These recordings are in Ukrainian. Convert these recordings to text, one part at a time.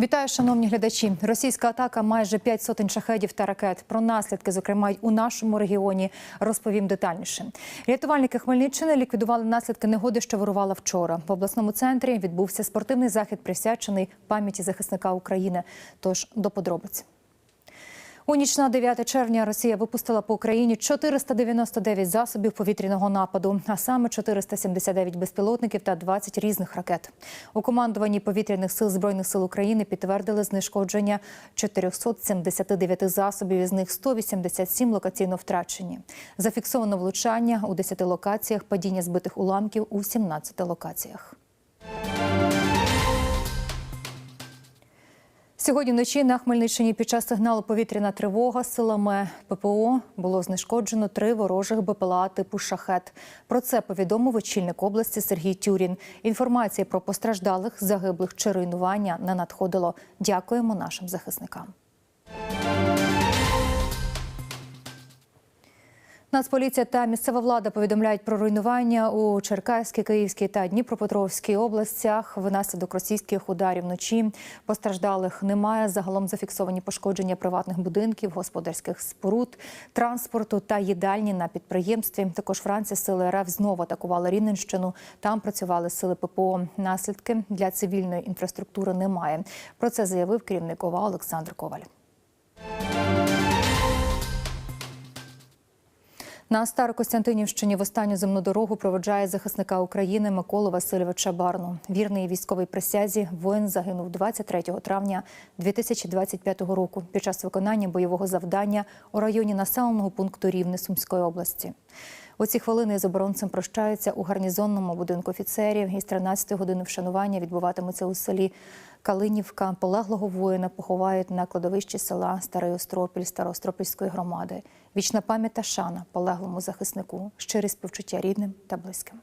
Вітаю, шановні глядачі. Російська атака майже п'ять сотень шахедів та ракет. Про наслідки, зокрема й у нашому регіоні, розповім детальніше. Рятувальники Хмельниччини ліквідували наслідки негоди, що вирувала вчора. В обласному центрі відбувся спортивний захід, присвячений пам'яті захисника України. Тож до подробиць. У ніч на 9 червня Росія випустила по Україні 499 засобів повітряного нападу, а саме 479 безпілотників та 20 різних ракет. У командуванні повітряних сил збройних сил України підтвердили знешкодження 479 засобів, із них 187 локаційно втрачені. Зафіксовано влучання у 10 локаціях, падіння збитих уламків у 17 локаціях. Сьогодні вночі на Хмельниччині під час сигналу повітряна тривога силами ППО було знешкоджено три ворожих БПЛА типу шахет. Про це повідомив очільник області Сергій Тюрін. Інформації про постраждалих, загиблих чи руйнування не надходило. Дякуємо нашим захисникам. Нацполіція та місцева влада повідомляють про руйнування у Черкаській, Київській та Дніпропетровській областях внаслідок російських ударів вночі. Постраждалих немає. Загалом зафіксовані пошкодження приватних будинків, господарських споруд, транспорту та їдальні на підприємстві. Також Франція сили РФ знову атакували Рівненщину. Там працювали сили ППО. Наслідки для цивільної інфраструктури немає. Про це заявив керівник ОВА Олександр Коваль. На Старокостянтинівщині в останню земну дорогу проведжає захисника України Миколу Васильовича Барну. Вірний військовій присязі воїн загинув 23 травня 2025 року під час виконання бойового завдання у районі населеного пункту Рівне Сумської області. У ці хвилини з оборонцем прощаються у гарнізонному будинку офіцерів. Із 13 години вшанування відбуватиметься у селі Калинівка. Полеглого воїна поховають на кладовищі села Старий Остропіль Староостропільської громади. Вічна пам'ять та шана полеглому захиснику, щирі співчуття рідним та близьким.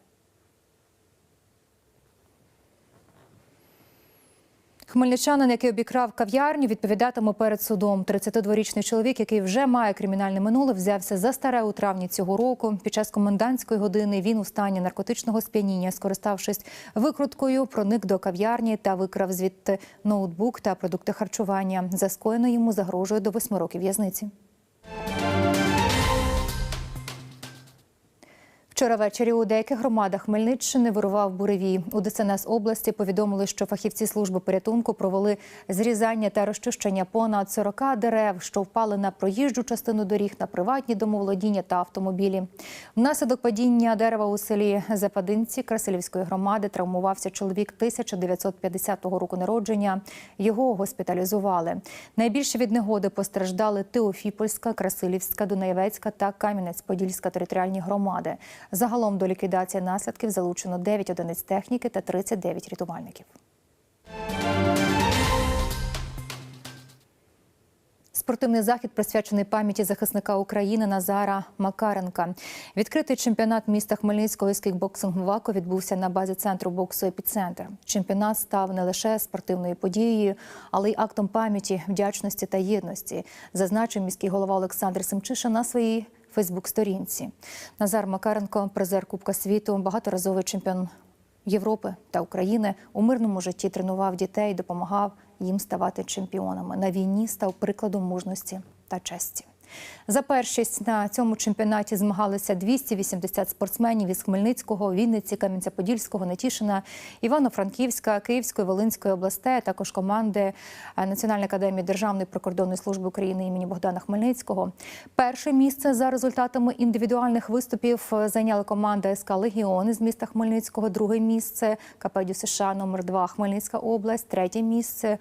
Хмельничанин, який обікрав кав'ярню, відповідатиме перед судом. 32-річний чоловік, який вже має кримінальне минуле, взявся за старе у травні цього року. Під час комендантської години він у стані наркотичного сп'яніння, скориставшись викруткою, проник до кав'ярні та викрав звідти ноутбук та продукти харчування. За скоєно йому загрожує до восьми років в'язниці. Вчора ввечері у деяких громадах Хмельниччини вирував буревій. У ДСНС області повідомили, що фахівці служби порятунку провели зрізання та розчищення понад 40 дерев, що впали на проїжджу частину доріг, на приватні домоволодіння та автомобілі. Внаслідок падіння дерева у селі Западинці Красилівської громади травмувався чоловік 1950 року народження. Його госпіталізували. Найбільше від негоди постраждали Теофіпольська, Красилівська, Дунаєвецька та Кам'янець-Подільська територіальні громади. Загалом до ліквідації наслідків залучено 9 одиниць техніки та 39 рятувальників. Спортивний захід присвячений пам'яті захисника України Назара Макаренка. Відкритий чемпіонат міста Хмельницького із кікбоксингу ВАКО відбувся на базі центру боксу «Епіцентр». Чемпіонат став не лише спортивною подією, але й актом пам'яті, вдячності та єдності, зазначив міський голова Олександр Семчиша на своїй Фейсбук-сторінці. Назар Макаренко, призер Кубка світу, багаторазовий чемпіон Європи та України у мирному житті тренував дітей, допомагав їм ставати чемпіонами. На війні став прикладом мужності та честі. За першість на цьому чемпіонаті змагалися 280 спортсменів із Хмельницького, Вінниці, Кам'янця-Подільського, Нетішина, Івано-Франківська, Київської, Волинської областей, а також команди Національної академії Державної прикордонної служби України імені Богдана Хмельницького. Перше місце за результатами індивідуальних виступів зайняла команда СК Легіон із міста Хмельницького. Друге місце КП США номер 2 Хмельницька область. Третє місце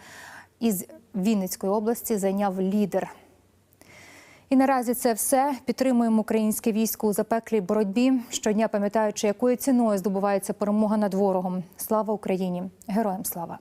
із Вінницької області зайняв лідер. І наразі це все. Підтримуємо українське військо у запеклій боротьбі. Щодня пам'ятаючи, якою ціною здобувається перемога над ворогом. Слава Україні! Героям слава!